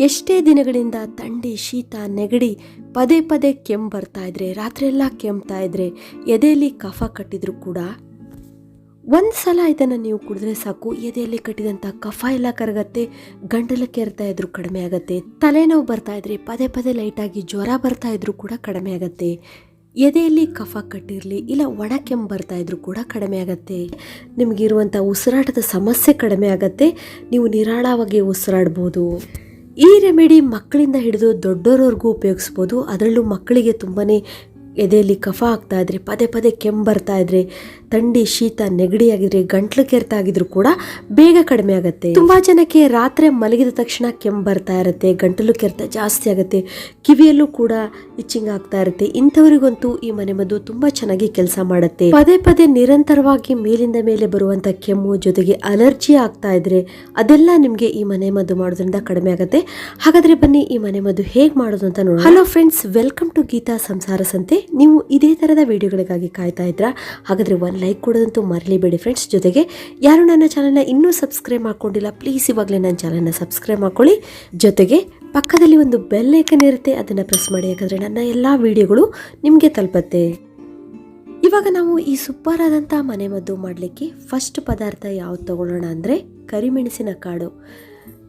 ಎಷ್ಟೇ ದಿನಗಳಿಂದ ಥಂಡಿ ಶೀತ ನೆಗಡಿ ಪದೇ ಪದೇ ಕೆಮ್ಮು ಬರ್ತಾ ಇದ್ರೆ ರಾತ್ರಿಯೆಲ್ಲ ಕೆಮ್ತಾ ಇದ್ರೆ, ಎದೆಯಲ್ಲಿ ಕಫ ಕಟ್ಟಿದ್ರು ಕೂಡ ಒಂದು ಸಲ ಇದನ್ನು ನೀವು ಕುಡಿದ್ರೆ ಸಾಕು. ಎದೆಯಲ್ಲಿ ಕಟ್ಟಿದಂಥ ಕಫ ಎಲ್ಲ ಕರಗತ್ತೆ, ಗಂಟಲು ಕೆರ್ತಾ ಇದ್ರು ಕಡಿಮೆ ಆಗತ್ತೆ, ತಲೆನೋವು ಬರ್ತಾ ಇದ್ರೆ ಪದೇ ಪದೇ ಲೈಟಾಗಿ ಜ್ವರ ಬರ್ತಾ ಇದ್ರೂ ಕೂಡ ಕಡಿಮೆ ಆಗತ್ತೆ. ಎದೆಯಲ್ಲಿ ಕಫ ಕಟ್ಟಿರಲಿ, ಇಲ್ಲ ಒಣ ಕೆಮ್ಮು ಬರ್ತಾ ಇದ್ರು ಕೂಡ ಕಡಿಮೆ ಆಗತ್ತೆ. ನಿಮಗಿರುವಂಥ ಉಸಿರಾಟದ ಸಮಸ್ಯೆ ಕಡಿಮೆ ಆಗತ್ತೆ. ನೀವು ನಿರಾಳವಾಗಿ ಉಸಿರಾಡ್ಬೋದು. ಈ ರೆಮಿಡಿ ಮಕ್ಕಳಿಂದ ಹಿಡಿದು ದೊಡ್ಡೋರವ್ರಿಗೂ ಉಪಯೋಗಿಸ್ಬೋದು. ಅದರಲ್ಲೂ ಮಕ್ಕಳಿಗೆ ತುಂಬಾ ಎದೆಯಲ್ಲಿ ಕಫ ಆಗ್ತಾ ಇದ್ರೆ, ಪದೇ ಪದೇ ಕೆಮ್ಮು ಬರ್ತಾ ಇದ್ರೆ ಥಂಡಿ, ಶೀತ, ನೆಗಡಿ ಆಗಿದ್ರೆ ಗಂಟ್ಲು ಕೆರೆತ ಆಗಿದ್ರು ಕೂಡ ಬೇಗ ಕಡಿಮೆ ಆಗುತ್ತೆ. ತುಂಬಾ ಜನಕ್ಕೆ ರಾತ್ರಿ ಮಲಗಿದ ತಕ್ಷಣ ಕೆಮ್ಮು ಬರ್ತಾ ಇರುತ್ತೆ, ಗಂಟಲು ಕೆರೆತ ಜಾಸ್ತಿ ಆಗುತ್ತೆ, ಕಿವಿಯಲ್ಲೂ ಕೂಡ ಇಚ್ಚಿಂಗ್ ಆಗ್ತಾ ಇರುತ್ತೆ. ಇಂಥವರಿಗಂತೂ ಈ ಮನೆಮದ್ದು ತುಂಬಾ ಚೆನ್ನಾಗಿ ಕೆಲಸ ಮಾಡುತ್ತೆ. ಪದೇ ಪದೇ ನಿರಂತರವಾಗಿ ಮೇಲಿಂದ ಮೇಲೆ ಬರುವಂತ ಕೆಮ್ಮು, ಜೊತೆಗೆ ಅಲರ್ಜಿ ಆಗ್ತಾ ಇದ್ರೆ ಅದೆಲ್ಲ ನಿಮ್ಗೆ ಈ ಮನೆ ಮದ್ದು ಮಾಡೋದ್ರಿಂದ ಕಡಿಮೆ ಆಗುತ್ತೆ. ಹಾಗಾದ್ರೆ ಬನ್ನಿ ಈ ಮನೆ ಮದ್ದು ಹೇಗ್ ಮಾಡೋದು ಅಂತ ನೋಡೋಣ. Hello friends welcome to Geetha Samsara Santhe. ನೀವು ಇದೇ ತರದ ವಿಡಿಯೋಗಳಿಗಾಗಿ ಕಾಯ್ತಾ ಇದ್ರ? ಹಾಗಾದ್ರೆ ಲೈಕ್ ಕೊಡೋದಂತೂ ಮರಲಿಬೇಡಿ ಫ್ರೆಂಡ್ಸ್ ಜೊತೆಗೆ ಯಾರು ನನ್ನ ಚಾನಲ್ನ ಇನ್ನೂ ಸಬ್ಸ್ಕ್ರೈಬ್ ಮಾಡ್ಕೊಂಡಿಲ್ಲ ಪ್ಲೀಸ್ ಇವಾಗಲೇ ನನ್ನ ಚಾನಲ್ನ ಸಬ್ಸ್ಕ್ರೈಬ್ ಮಾಡ್ಕೊಳ್ಳಿ. ಜೊತೆಗೆ ಪಕ್ಕದಲ್ಲಿ ಒಂದು ಬೆಲ್ ಇರುತ್ತೆ, ಅದನ್ನು ಪ್ರೆಸ್ ಮಾಡಿ, ಯಾಕಂದರೆ ನನ್ನ ಎಲ್ಲ ವಿಡಿಯೋಗಳು ನಿಮಗೆ ತಲುಪತ್ತೆ. ಇವಾಗ ನಾವು ಈ ಸೂಪರ್ ಆದಂಥ ಮನೆಮದ್ದು ಮಾಡಲಿಕ್ಕೆ ಫಸ್ಟ್ ಪದಾರ್ಥ ಯಾವ್ದು ತಗೊಳ್ಳೋಣ ಅಂದರೆ ಕರಿಮೆಣಸಿನ ಕಾಡು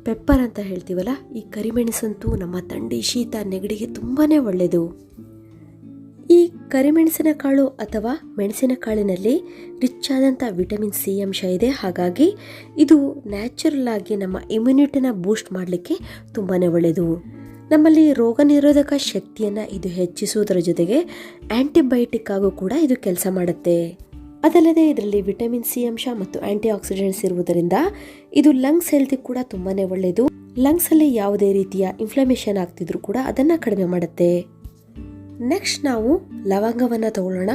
ಪೆಪ್ಪರ್ ಅಂತ ಹೇಳ್ತೀವಲ್ಲ, ಈ ಕರಿಮೆಣಸಂತೂ ನಮ್ಮ ತಂಡಿ ಶೀತ ನೆಗಡಿಗೆ ತುಂಬಾ ಒಳ್ಳೆಯದು ಕರಿಮೆಣಸಿನ ಕಾಳು ಅಥವಾ ಮೆಣಸಿನಕಾಳಿನಲ್ಲಿ ರಿಚ್ ಆದಂಥ ವಿಟಮಿನ್ ಸಿ ಅಂಶ ಇದೆ. ಹಾಗಾಗಿ ಇದು ನ್ಯಾಚುರಲ್ ಆಗಿ ನಮ್ಮ ಇಮ್ಯುನಿಟಿನ ಬೂಸ್ಟ್ ಮಾಡಲಿಕ್ಕೆ ತುಂಬಾ ಒಳ್ಳೆಯದು. ನಮ್ಮಲ್ಲಿ ರೋಗ ನಿರೋಧಕ ಶಕ್ತಿಯನ್ನು ಇದು ಹೆಚ್ಚಿಸುವುದರ ಜೊತೆಗೆ ಆಂಟಿಬಯೋಟಿಕ್ ಆಗೂ ಕೂಡ ಇದು ಕೆಲಸ ಮಾಡುತ್ತೆ. ಅದಲ್ಲದೆ ಇದರಲ್ಲಿ ವಿಟಮಿನ್ ಸಿ ಅಂಶ ಮತ್ತು ಆ್ಯಂಟಿ ಆಕ್ಸಿಡೆಂಟ್ಸ್ ಇರುವುದರಿಂದ ಇದು ಲಂಗ್ಸ್ ಹೆಲ್ತ್ ಕೂಡ ತುಂಬಾ ಒಳ್ಳೆಯದು. ಲಂಗ್ಸಲ್ಲಿ ಯಾವುದೇ ರೀತಿಯ ಇನ್ಫ್ಲಮೇಷನ್ ಆಗ್ತಿದ್ರು ಕೂಡ ಅದನ್ನು ಕಡಿಮೆ ಮಾಡುತ್ತೆ. ನೆಕ್ಸ್ಟ್ ನಾವು ಲವಂಗವನ್ನು ತಗೊಳ್ಳೋಣ.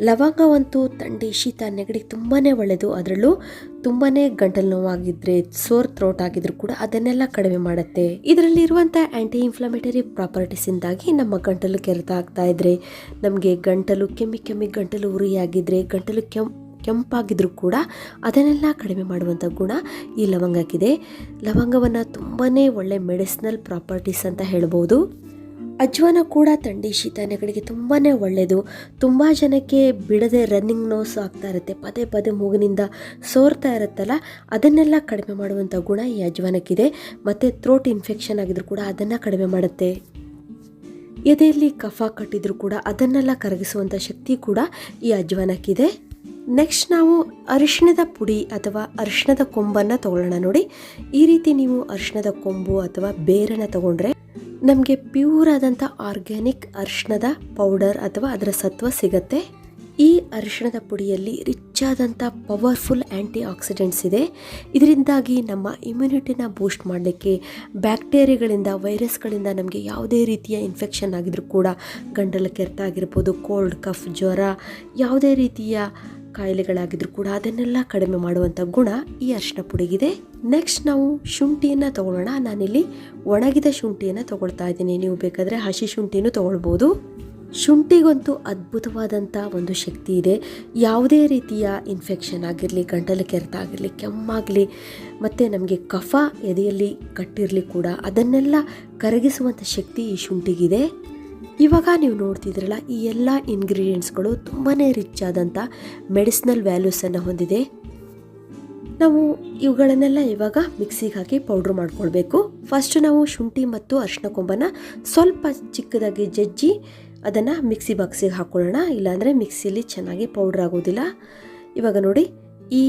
ಲವಂಗವಂತೂ ಥಂಡಿ, ಶೀತ ನೆಗಡಿಗೆ ತುಂಬಾ ಒಳ್ಳೆಯದು ಅದರಲ್ಲೂ ತುಂಬಾ ಗಂಟಲು ನೋವಾಗಿದ್ದರೆ ಸೋರ್ ಥ್ರೋಟ್ ಆಗಿದ್ರು ಕೂಡ ಅದನ್ನೆಲ್ಲ ಕಡಿಮೆ ಮಾಡುತ್ತೆ. ಇದರಲ್ಲಿರುವಂಥ ಆ್ಯಂಟಿ ಇನ್ಫ್ಲಮೇಟರಿ ಪ್ರಾಪರ್ಟೀಸಿಂದಾಗಿ ನಮ್ಮ ಗಂಟಲು ಕೆರೆತ ಆಗ್ತಾ ಇದ್ದರೆ ನಮಗೆ ಗಂಟಲು ಕೆಮ್ಮಿ ಕೆಮ್ಮಿ ಗಂಟಲು ಉರಿಯಾಗಿದ್ದರೆ ಗಂಟಲು ಕೆಮ್, ಕೆಂಪಾಗಿದ್ರು ಕೂಡ ಅದನ್ನೆಲ್ಲ ಕಡಿಮೆ ಮಾಡುವಂಥ ಗುಣ ಈ ಲವಂಗಕ್ಕಿದೆ. ಲವಂಗವನ್ನು ತುಂಬಾ ಒಳ್ಳೆ ಮೆಡಿಸಿನಲ್ ಪ್ರಾಪರ್ಟೀಸ್ ಅಂತ ಹೇಳ್ಬೋದು. ಅಜ್ವಾನ ಕೂಡ ಥಂಡಿ ಶೀತನೆಗಳಿಗೆ ತುಂಬಾ ಒಳ್ಳೆಯದು ತುಂಬ ಜನಕ್ಕೆ ಬಿಡದೆ ರನ್ನಿಂಗ್ ನೋಸ್ ಆಗ್ತಾ ಇರುತ್ತೆ, ಪದೇ ಪದೇ ಮೂಗಿನಿಂದ ಸೋರ್ತಾ ಇರುತ್ತಲ್ಲ, ಅದನ್ನೆಲ್ಲ ಕಡಿಮೆ ಮಾಡುವಂಥ ಗುಣ ಈ ಅಜ್ವಾನಕ್ಕಿದೆ. ಮತ್ತು ಥ್ರೋಟ್ ಇನ್ಫೆಕ್ಷನ್ ಆಗಿದ್ರು ಕೂಡ ಅದನ್ನು ಕಡಿಮೆ ಮಾಡುತ್ತೆ. ಎದೆಯಲ್ಲಿ ಕಫ ಕಟ್ಟಿದ್ರು ಕೂಡ ಅದನ್ನೆಲ್ಲ ಕರಗಿಸುವಂಥ ಶಕ್ತಿ ಕೂಡ ಈ ಅಜ್ವಾನಕ್ಕಿದೆ. ನೆಕ್ಸ್ಟ್ ನಾವು ಅರಿಶಿಣದ ಪುಡಿ ಅಥವಾ ಅರಿಶಿಣದ ಕೊಂಬನ್ನು ತಗೊಳ್ಳೋಣ ನೋಡಿ. ಈ ರೀತಿ ನೀವು ಅರಿಶಿಣದ ಕೊಂಬು ಅಥವಾ ಬೇರನ್ನು ತಗೊಂಡ್ರೆ ನಮಗೆ ಪ್ಯೂರ್ ಆದಂಥ ಆರ್ಗ್ಯಾನಿಕ್ ಅರಿಶಿಣದ ಪೌಡರ್ ಅಥವಾ ಅದರ ಸತ್ವ ಸಿಗತ್ತೆ. ಈ ಅರಿಶಿಣದ ಪುಡಿಯಲ್ಲಿ ರಿಚ್ ಆದಂಥ ಪವರ್ಫುಲ್ ಆ್ಯಂಟಿ ಆಕ್ಸಿಡೆಂಟ್ಸ್ ಇದೆ. ಇದರಿಂದಾಗಿ ನಮ್ಮ ಇಮ್ಯುನಿಟಿನ ಬೂಸ್ಟ್ ಮಾಡಲಿಕ್ಕೆ ಬ್ಯಾಕ್ಟೀರಿಯಾಗಳಿಂದ ವೈರಸ್ಗಳಿಂದ ನಮಗೆ ಯಾವುದೇ ರೀತಿಯ ಇನ್ಫೆಕ್ಷನ್ ಆಗಿದ್ರೂ ಕೂಡ ಗಂಡಲ ಕೆರೆತ ಆಗಿರ್ಬೋದು ಕೋಲ್ಡ್ ಕಫ್ ಜ್ವರ, ಯಾವುದೇ ರೀತಿಯ ಕಾಯಿಲೆಗಳಾಗಿದ್ರು ಕೂಡ ಅದನ್ನೆಲ್ಲ ಕಡಿಮೆ ಮಾಡುವಂಥ ಗುಣ ಈ ಅರಿಶಿನ ಪುಡಿಗಿದೆ. ನೆಕ್ಸ್ಟ್ ನಾವು ಶುಂಠಿಯನ್ನು ತೊಗೊಳ್ಳೋಣ. ನಾನಿಲ್ಲಿ ಒಣಗಿದ ಶುಂಠಿಯನ್ನು ತೊಗೊಳ್ತಾ ಇದ್ದೀನಿ. ನೀವು ಬೇಕಾದರೆ ಹಸಿ ಶುಂಠಿನೂ ತೊಗೊಳ್ಬೋದು. ಶುಂಠಿಗಂತೂ ಅದ್ಭುತವಾದಂಥ ಒಂದು ಶಕ್ತಿ ಇದೆ. ಯಾವುದೇ ರೀತಿಯ ಇನ್ಫೆಕ್ಷನ್ ಆಗಿರಲಿ, ಗಂಟಲು ಕೆರೆತ ಆಗಿರಲಿ, ಕೆಮ್ಮಾಗಲಿ, ಮತ್ತು ನಮಗೆ ಕಫ ಎದೆಯಲ್ಲಿ ಕಟ್ಟಿರಲಿ ಕೂಡ ಅದನ್ನೆಲ್ಲ ಕರಗಿಸುವಂಥ ಶಕ್ತಿ ಈ ಶುಂಠಿಗಿದೆ. ಇವಾಗ ನೀವು ನೋಡ್ತಿದ್ರಲ್ಲ ಈ ಎಲ್ಲ ಇಂಗ್ರೀಡಿಯೆಂಟ್ಸ್ಗಳು ತುಂಬಾ ರಿಚ್ ಆದಂಥ ಮೆಡಿಸಿನಲ್ ವ್ಯಾಲ್ಯೂಸನ್ನು ಹೊಂದಿದೆ. ನಾವು ಇವುಗಳನ್ನೆಲ್ಲ ಇವಾಗ ಮಿಕ್ಸಿಗೆ ಹಾಕಿ ಪೌಡ್ರ್ ಮಾಡ್ಕೊಳ್ಬೇಕು. ಫಸ್ಟ್ ನಾವು ಶುಂಠಿ ಮತ್ತು ಅರಿಶಿನ ಕೊಂಬನ ಸ್ವಲ್ಪ ಚಿಕ್ಕದಾಗಿ ಜಜ್ಜಿ ಅದನ್ನು ಮಿಕ್ಸಿ ಬಾಕ್ಸಿಗೆ ಹಾಕ್ಕೊಳ್ಳೋಣ ಇಲ್ಲಾಂದರೆ ಮಿಕ್ಸಿಯಲ್ಲಿ ಚೆನ್ನಾಗಿ ಪೌಡ್ರ್ ಆಗೋದಿಲ್ಲ. ಇವಾಗ ನೋಡಿ, ಈ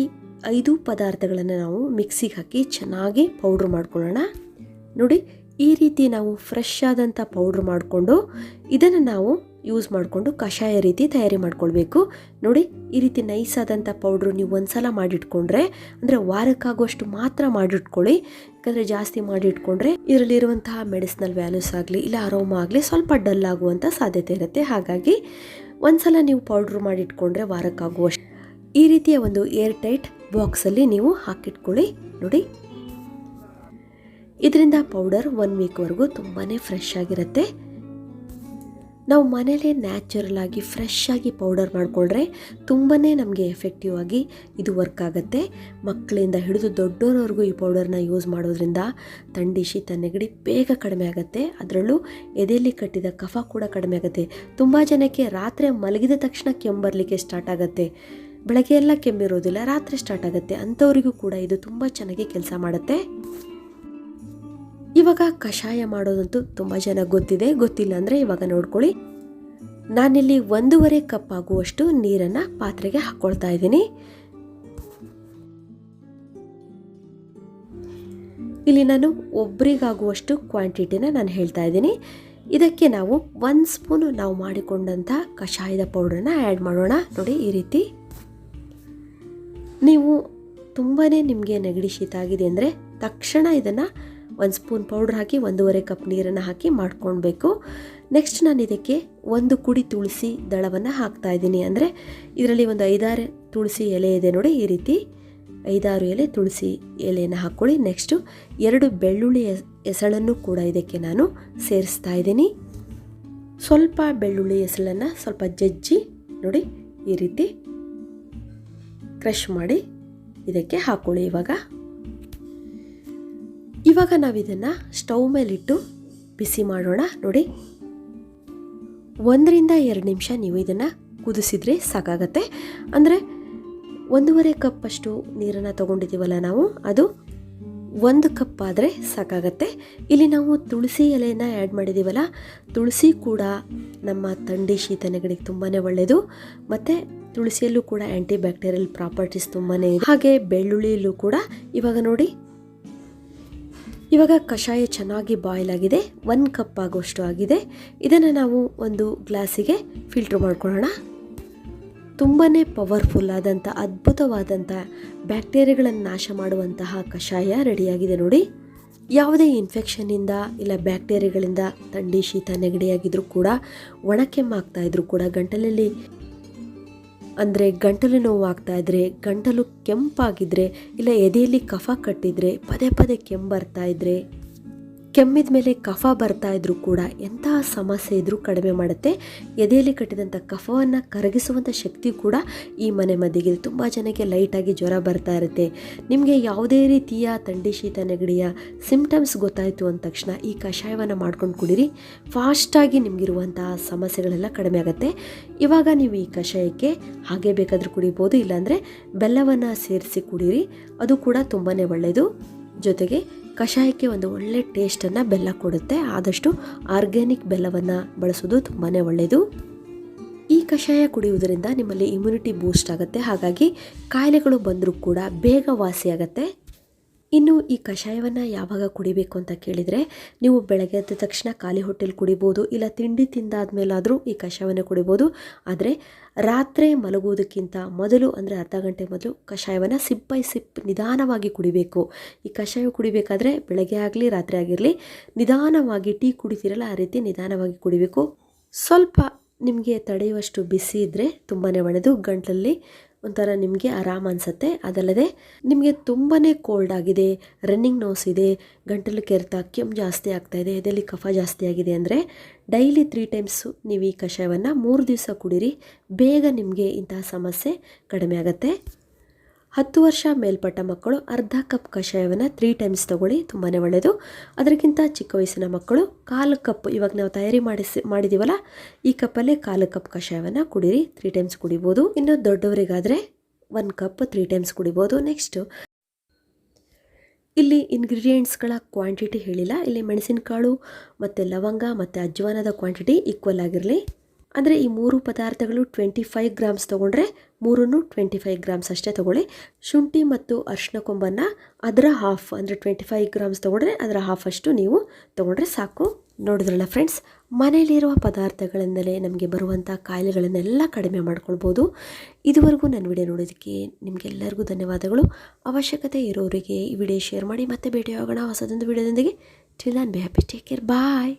ಐದು ಪದಾರ್ಥಗಳನ್ನು ನಾವು ಮಿಕ್ಸಿಗೆ ಹಾಕಿ ಚೆನ್ನಾಗಿ ಪೌಡ್ರ್ ಮಾಡ್ಕೊಳ್ಳೋಣ. ನೋಡಿ, ಈ ರೀತಿ ನಾವು ಫ್ರೆಶ್ ಆದಂಥ ಪೌಡ್ರ್ ಮಾಡಿಕೊಂಡು ಇದನ್ನು ನಾವು ಯೂಸ್ ಮಾಡಿಕೊಂಡು ಕಷಾಯ ರೀತಿ ತಯಾರಿ ಮಾಡ್ಕೊಳ್ಬೇಕು. ನೋಡಿ, ಈ ರೀತಿ ನೈಸ್ ಆದಂಥ ಪೌಡ್ರು ನೀವು ಒಂದ್ಸಲ ಮಾಡಿಟ್ಕೊಂಡ್ರೆ, ಅಂದರೆ ವಾರಕ್ಕಾಗುವಷ್ಟು ಮಾತ್ರ ಮಾಡಿಟ್ಕೊಳ್ಳಿ. ಯಾಕಂದರೆ ಜಾಸ್ತಿ ಮಾಡಿಟ್ಕೊಂಡ್ರೆ ಇದರಲ್ಲಿರುವಂತಹ ಮೆಡಿಸಿನಲ್ ವ್ಯಾಲ್ಯೂಸ್ ಆಗಲಿ, ಇಲ್ಲ ಅರೋಮ ಆಗಲಿ ಸ್ವಲ್ಪ ಡಲ್ ಆಗುವಂಥ ಸಾಧ್ಯತೆ ಇರುತ್ತೆ. ಹಾಗಾಗಿ ಒಂದ್ಸಲ ನೀವು ಪೌಡ್ರು ಮಾಡಿಟ್ಕೊಂಡ್ರೆ ವಾರಕ್ಕಾಗುವಷ್ಟು. ಈ ರೀತಿಯ ಒಂದು ಏರ್ ಟೈಟ್ ಬಾಕ್ಸಲ್ಲಿ ನೀವು ಹಾಕಿಟ್ಕೊಳ್ಳಿ. ನೋಡಿ. ಇದರಿಂದ ಪೌಡರ್ ಒನ್ ವೀಕ್ವರೆಗೂ ತುಂಬಾ ಫ್ರೆಶ್ ಆಗಿರುತ್ತೆ. ನಾವು ಮನೇಲೇ ನ್ಯಾಚುರಲ್ ಆಗಿ ಫ್ರೆಶ್ ಆಗಿ ಪೌಡರ್ ಮಾಡಿಕೊಂಡ್ರೆ ತುಂಬಾ ನಮಗೆ ಎಫೆಕ್ಟಿವ್ ಆಗಿ ಇದು ವರ್ಕ್ ಆಗುತ್ತೆ. ಮಕ್ಕಳಿಂದ ಹಿಡಿದು ದೊಡ್ಡೋರವರೆಗೂ ಈ ಪೌಡರ್ನ ಯೂಸ್ ಮಾಡೋದ್ರಿಂದ ಥಂಡಿ, ಶೀತ, ನೆಗಡಿ ಬೇಗ ಕಡಿಮೆ ಆಗುತ್ತೆ. ಅದರಲ್ಲೂ ಎದೆಯಲ್ಲಿ ಕಟ್ಟಿದ ಕಫ ಕೂಡ ಕಡಿಮೆ ಆಗುತ್ತೆ. ತುಂಬ ಜನಕ್ಕೆ ರಾತ್ರಿ ಮಲಗಿದ ತಕ್ಷಣ ಕೆಮ್ಮು ಬರಲಿಕ್ಕೆ ಸ್ಟಾರ್ಟ್ ಆಗುತ್ತೆ. ಬೆಳಗ್ಗೆ ಎಲ್ಲ ಕೆಮ್ಮಿರೋದಿಲ್ಲ, ರಾತ್ರಿ ಸ್ಟಾರ್ಟ್ ಆಗುತ್ತೆ. ಅಂಥವರಿಗೂ ಕೂಡ ಇದು ತುಂಬ ಚೆನ್ನಾಗಿ ಕೆಲಸ ಮಾಡುತ್ತೆ. ಇವಾಗ ಕಷಾಯ ಮಾಡೋದಂತೂ ತುಂಬ ಜನ ಗೊತ್ತಿದೆ. ಗೊತ್ತಿಲ್ಲ ಅಂದರೆ ಇವಾಗ ನೋಡ್ಕೊಳ್ಳಿ. ನಾನಿಲ್ಲಿ ಒಂದೂವರೆ ಕಪ್ ಆಗುವಷ್ಟು ನೀರನ್ನು ಪಾತ್ರೆಗೆ ಹಾಕ್ಕೊಳ್ತಾ ಇದ್ದೀನಿ. ಇಲ್ಲಿ ನಾನು ಒಬ್ರಿಗಾಗುವಷ್ಟು ಕ್ವಾಂಟಿಟಿನ ನಾನು ಹೇಳ್ತಾ ಇದ್ದೀನಿ. ಇದಕ್ಕೆ ನಾವು ಒಂದು ಸ್ಪೂನು ನಾವು ಮಾಡಿಕೊಂಡಂಥ ಕಷಾಯದ ಪೌಡ್ರನ್ನ ಆ್ಯಡ್ ಮಾಡೋಣ. ನೋಡಿ ಈ ರೀತಿ. ನೀವು ತುಂಬಾ ನಿಮಗೆ ನೆಗಡಿ ಶೀತ ಆಗಿದೆ ಅಂದರೆ ತಕ್ಷಣ ಇದನ್ನು ಒಂದು ಸ್ಪೂನ್ ಪೌಡ್ರ್ ಹಾಕಿ ಒಂದೂವರೆ ಕಪ್ ನೀರನ್ನು ಹಾಕಿ ಮಾಡ್ಕೊಳ್ಬೇಕು. ನೆಕ್ಸ್ಟ್ ನಾನು ಇದಕ್ಕೆ ಒಂದು ಕುಡಿ ತುಳಸಿ ದಳವನ್ನು ಹಾಕ್ತಾ ಇದ್ದೀನಿ. ಅಂದರೆ ಇದರಲ್ಲಿ ಒಂದು ಐದಾರು ತುಳಸಿ ಎಲೆ ಇದೆ ನೋಡಿ ಈ ರೀತಿ. ಐದಾರು ಎಲೆ ತುಳಸಿ ಎಲೆಯನ್ನು ಹಾಕ್ಕೊಳ್ಳಿ. ನೆಕ್ಸ್ಟು ಎರಡು ಬೆಳ್ಳುಳ್ಳಿ ಎಸ್, ಎಸಳನ್ನು ಕೂಡ ಇದಕ್ಕೆ ನಾನು ಸೇರಿಸ್ತಾ ಇದ್ದೀನಿ. ಸ್ವಲ್ಪ ಬೆಳ್ಳುಳ್ಳಿ ಎಸಳನ್ನು ಸ್ವಲ್ಪ ಜಜ್ಜಿ ನೋಡಿ ಈ ರೀತಿ ಕ್ರಷ್ ಮಾಡಿ ಇದಕ್ಕೆ ಹಾಕ್ಕೊಳ್ಳಿ ಇವಾಗ. ಇವಾಗ ನಾವು ಇದನ್ನು ಸ್ಟವ್ ಮೇಲಿಟ್ಟು ಬಿಸಿ ಮಾಡೋಣ ನೋಡಿ. ಒಂದರಿಂದ ಎರಡು ನಿಮಿಷ ನೀವು ಇದನ್ನು ಕುದಿಸಿದ್ರೆ ಸಾಕಾಗತ್ತೆ. ಅಂದರೆ ಒಂದೂವರೆ ಕಪ್ ಅಷ್ಟು ನೀರನ್ನು ತೊಗೊಂಡಿದ್ದೀವಲ್ಲ ನಾವು, ಅದು ಒಂದು ಕಪ್ ಆದರೆ ಸಾಕಾಗತ್ತೆ. ಇಲ್ಲಿ ನಾವು ತುಳಸಿ ಎಲೆಯನ್ನು ಆ್ಯಡ್ ಮಾಡಿದ್ದೀವಲ್ಲ, ತುಳಸಿ ಕೂಡ ನಮ್ಮ ಥಂಡಿ ಶೀತನೆಗಳಿಗೆ ತುಂಬಾ ಒಳ್ಳೆಯದು ಮತ್ತು ತುಳಸಿಯಲ್ಲೂ ಕೂಡ ಆ್ಯಂಟಿ ಬ್ಯಾಕ್ಟೀರಿಯಲ್ ಪ್ರಾಪರ್ಟೀಸ್ ತುಂಬಾ ಇದೆ. ಹಾಗೆ ಬೆಳ್ಳುಳ್ಳಿಯಲ್ಲೂ ಕೂಡ ಇವಾಗ ನೋಡಿ ಇವಾಗ ಕಷಾಯ ಚೆನ್ನಾಗಿ ಬಾಯ್ಲ್ ಆಗಿದೆ. ಒಂದು ಕಪ್ ಆಗೋಷ್ಟು ಆಗಿದೆ. ಇದನ್ನು ನಾವು ಒಂದು ಗ್ಲಾಸಿಗೆ ಫಿಲ್ಟ್ರ್ ಮಾಡ್ಕೊಳ್ಳೋಣ. ತುಂಬಾ ಪವರ್ಫುಲ್ ಆದಂಥ ಅದ್ಭುತವಾದಂಥ ಬ್ಯಾಕ್ಟೀರಿಯಾಗಳನ್ನು ನಾಶ ಮಾಡುವಂತಹ ಕಷಾಯ ರೆಡಿಯಾಗಿದೆ ನೋಡಿ. ಯಾವುದೇ ಇನ್ಫೆಕ್ಷನ್ನಿಂದ ಇಲ್ಲ ಬ್ಯಾಕ್ಟೀರಿಯಾಗಳಿಂದ ಥಂಡಿ, ಶೀತ ನೆಗಡಿಯಾಗಿದ್ದರೂ ಕೂಡ ಒಣಕೆಮ್ಮಾಗ್ತಾ ಇದ್ರೂ ಕೂಡ ಗಂಟಲಲ್ಲಿ ಅಂದರೆ ಗಂಟಲು ನೋವು ಆಗ್ತಾ ಇದ್ರೆ, ಗಂಟಲು ಕೆಂಪಾಗಿದ್ದರೆ ಇಲ್ಲ ಎದೆಯಲ್ಲಿ ಕಫ ಕಟ್ಟಿದರೆ, ಪದೇ ಪದೇ ಕೆಮ್ಮು ಬರ್ತಾ ಇದ್ರೆ ಕೆಮ್ಮಿದ ಮೇಲೆ ಕಫ ಬರ್ತಾ ಇದ್ರೂ ಕೂಡ ಎಂತಹ ಸಮಸ್ಯೆ ಇದ್ರೂ ಕಡಿಮೆ ಮಾಡುತ್ತೆ. ಎದೆಯಲ್ಲಿ ಕಟ್ಟಿದಂಥ ಕಫವನ್ನು ಕರಗಿಸುವಂಥ ಶಕ್ತಿ ಕೂಡ ಈ ಮನೆ ಮದ್ದಿಗೆ ತುಂಬ ಜನಕ್ಕೆ ಲೈಟಾಗಿ ಜ್ವರ ಬರ್ತಾ ಇರುತ್ತೆ. ನಿಮಗೆ ಯಾವುದೇ ರೀತಿಯ ಥಂಡಿ, ಶೀತ, ನೆಗಡಿಯ ಸಿಂಪ್ಟಮ್ಸ್ ಗೊತ್ತಾಯಿತು ಅಂದ ತಕ್ಷಣ ಈ ಕಷಾಯವನ್ನು ಮಾಡ್ಕೊಂಡು ಕುಡೀರಿ. ಫಾಸ್ಟಾಗಿ ನಿಮಗಿರುವಂತಹ ಸಮಸ್ಯೆಗಳೆಲ್ಲ ಕಡಿಮೆ ಆಗುತ್ತೆ. ಇವಾಗ ನೀವು ಈ ಕಷಾಯಕ್ಕೆ ಹಾಗೆ ಬೇಕಾದರೂ ಕುಡಿಬೋದು, ಇಲ್ಲಾಂದರೆ ಬೆಲ್ಲವನ್ನು ಸೇರಿಸಿ ಕುಡೀರಿ. ಅದು ಕೂಡ ತುಂಬಾ ಒಳ್ಳೆಯದು ಜೊತೆಗೆ ಕಷಾಯಕ್ಕೆ ಒಂದು ಒಳ್ಳೆ ಟೇಸ್ಟನ್ನು ಬೆಲ್ಲ ಕೊಡುತ್ತೆ. ಆದಷ್ಟು ಆರ್ಗ್ಯಾನಿಕ್ ಬೆಲ್ಲವನ್ನು ಬಳಸೋದು ತುಂಬಾ ಒಳ್ಳೆಯದು ಈ ಕಷಾಯ ಕುಡಿಯುವುದರಿಂದ ನಿಮ್ಮಲ್ಲಿ ಇಮ್ಯುನಿಟಿ ಬೂಸ್ಟ್ ಆಗುತ್ತೆ. ಹಾಗಾಗಿ ಕಾಯಿಲೆಗಳು ಬಂದರೂ ಕೂಡ ಬೇಗ ವಾಸಿಯಾಗತ್ತೆ. ಇನ್ನು ಈ ಕಷಾಯವನ್ನು ಯಾವಾಗ ಕುಡಿಬೇಕು ಅಂತ ಕೇಳಿದರೆ ನೀವು ಬೆಳಗ್ಗೆ ಎದ್ದ ತಕ್ಷಣ ಖಾಲಿ ಹೊಟ್ಟೆಲಿ ಕುಡಿಬೋದು, ಇಲ್ಲ ತಿಂಡಿ ತಿಂದಾದ್ಮೇಲಾದರೂ ಈ ಕಷಾಯವನ್ನು ಕುಡಿಬೋದು. ಆದರೆ ರಾತ್ರಿ ಮಲಗುವುದಕ್ಕಿಂತ ಮೊದಲು ಅಂದರೆ ಅರ್ಧ ಗಂಟೆ ಮೊದಲು ಕಷಾಯವನ್ನು ಸಿಪ್ ಬೈ ಸಿಪ್ ನಿಧಾನವಾಗಿ ಕುಡಿಬೇಕು. ಈ ಕಷಾಯ ಕುಡಿಬೇಕಾದ್ರೆ ಬೆಳಗ್ಗೆ ಆಗಲಿ, ರಾತ್ರಿ ಆಗಿರಲಿ ನಿಧಾನವಾಗಿ ಟೀ ಕುಡಿತೀರಲ್ಲ, ಆ ರೀತಿ ನಿಧಾನವಾಗಿ ಕುಡಿಬೇಕು. ಸ್ವಲ್ಪ ನಿಮಗೆ ತಡೆಯುವಷ್ಟು ಬಿಸಿ ಇದ್ದರೆ ತುಂಬಾ ಒಳ್ಳೆಯದು ಗಂಟಲಲ್ಲಿ ಒಂಥರ ನಿಮಗೆ ಆರಾಮ ಅನಿಸುತ್ತೆ. ಅದಲ್ಲದೆ ನಿಮಗೆ ತುಂಬಾ ಕೋಲ್ಡ್ ಆಗಿದೆ ರನ್ನಿಂಗ್ ನೋಸ್ ಇದೆ, ಗಂಟಲು ಕೆರೆತ ಕೆಮ್ಮು ಜಾಸ್ತಿ ಆಗ್ತಾ ಇದೆ, ಎದೆಯಲ್ಲಿ ಕಫ ಜಾಸ್ತಿ ಆಗಿದೆ ಅಂದರೆ ಡೈಲಿ ತ್ರೀ ಟೈಮ್ಸು ನೀವು ಈ ಕಷಾಯವನ್ನು ಮೂರು ದಿವಸ ಕುಡೀರಿ, ಬೇಗ ನಿಮಗೆ ಇಂತಹ ಸಮಸ್ಯೆ ಕಡಿಮೆ ಆಗುತ್ತೆ. ಹತ್ತು ವರ್ಷ ಮೇಲ್ಪಟ್ಟ ಮಕ್ಕಳು ಅರ್ಧ ಕಪ್ ಕಷಾಯವನ್ನು ತ್ರೀ ಟೈಮ್ಸ್ ತಗೊಳ್ಳಿ ತುಂಬಾ ಒಳ್ಳೆಯದು. ಅದಕ್ಕಿಂತ ಚಿಕ್ಕ ವಯಸ್ಸಿನ ಮಕ್ಕಳು ಕಾಲು ಕಪ್, ಇವಾಗ ನಾವು ತಯಾರಿ ಮಾಡಿಸಿ ಮಾಡಿದ್ದೀವಲ್ಲ ಈ ಕಪ್ಪಲ್ಲೇ ಕಾಲು ಕಪ್ ಕಷಾಯವನ್ನು ಕುಡೀರಿ ತ್ರೀ ಟೈಮ್ಸ್ ಕುಡಿಬೋದು. ಇನ್ನು ದೊಡ್ಡವರಿಗಾದರೆ ಒನ್ ಕಪ್ ತ್ರೀ ಟೈಮ್ಸ್ ಕುಡಿಬೋದು. ನೆಕ್ಸ್ಟು ಇಲ್ಲಿ ಇನ್ಗ್ರೀಡಿಯೆಂಟ್ಸ್ಗಳ ಕ್ವಾಂಟಿಟಿ ಹೇಳಿಲ್ಲ. ಇಲ್ಲಿ ಮೆಣಸಿನಕಾಳು, ಮತ್ತು ಲವಂಗ, ಮತ್ತು ಅಜ್ವಾನದ ಕ್ವಾಂಟಿಟಿ ಈಕ್ವಲ್ ಆಗಿರಲಿ. ಅಂದರೆ ಈ ಮೂರು ಪದಾರ್ಥಗಳು ಟ್ವೆಂಟಿ ಫೈವ್ ಗ್ರಾಮ್ಸ್ ತೊಗೊಂಡ್ರೆ ಮೂರನ್ನು ಟ್ವೆಂಟಿ ಫೈವ್ ಗ್ರಾಮ್ಸ್ ಅಷ್ಟೇ ತೊಗೊಳ್ಳಿ. ಶುಂಠಿ ಮತ್ತು ಅರಿಶಿನ ಕೊಂಬನ್ನು ಅದರ ಹಾಫ್ ಅಂದರೆ ಟ್ವೆಂಟಿ ಫೈವ್ ಗ್ರಾಮ್ಸ್ ತೊಗೊಂಡ್ರೆ ಅದರ ಹಾಫ್ ಅಷ್ಟು ನೀವು ತೊಗೊಂಡ್ರೆ ಸಾಕು. ನೋಡಿದ್ರಲ್ಲ ಫ್ರೆಂಡ್ಸ್ ಮನೆಯಲ್ಲಿರುವ ಪದಾರ್ಥಗಳಿಂದಲೇ ನಮಗೆ ಬರುವಂಥ ಕಾಯಿಲೆಗಳನ್ನೆಲ್ಲ ಕಡಿಮೆ ಮಾಡ್ಕೊಳ್ಬೋದು. ಇದುವರೆಗೂ ನನ್ನ ವಿಡಿಯೋ ನೋಡೋದಕ್ಕೆ ನಿಮಗೆಲ್ಲರಿಗೂ ಧನ್ಯವಾದಗಳು. ಅವಶ್ಯಕತೆ ಇರೋರಿಗೆ ಈ ವಿಡಿಯೋ ಶೇರ್ ಮಾಡಿ ಮತ್ತೆ ಭೇಟಿಯಾಗೋಣ ಹೊಸದೊಂದು ವಿಡಿಯೋದೊಂದಿಗೆ. Till and be happy take care bye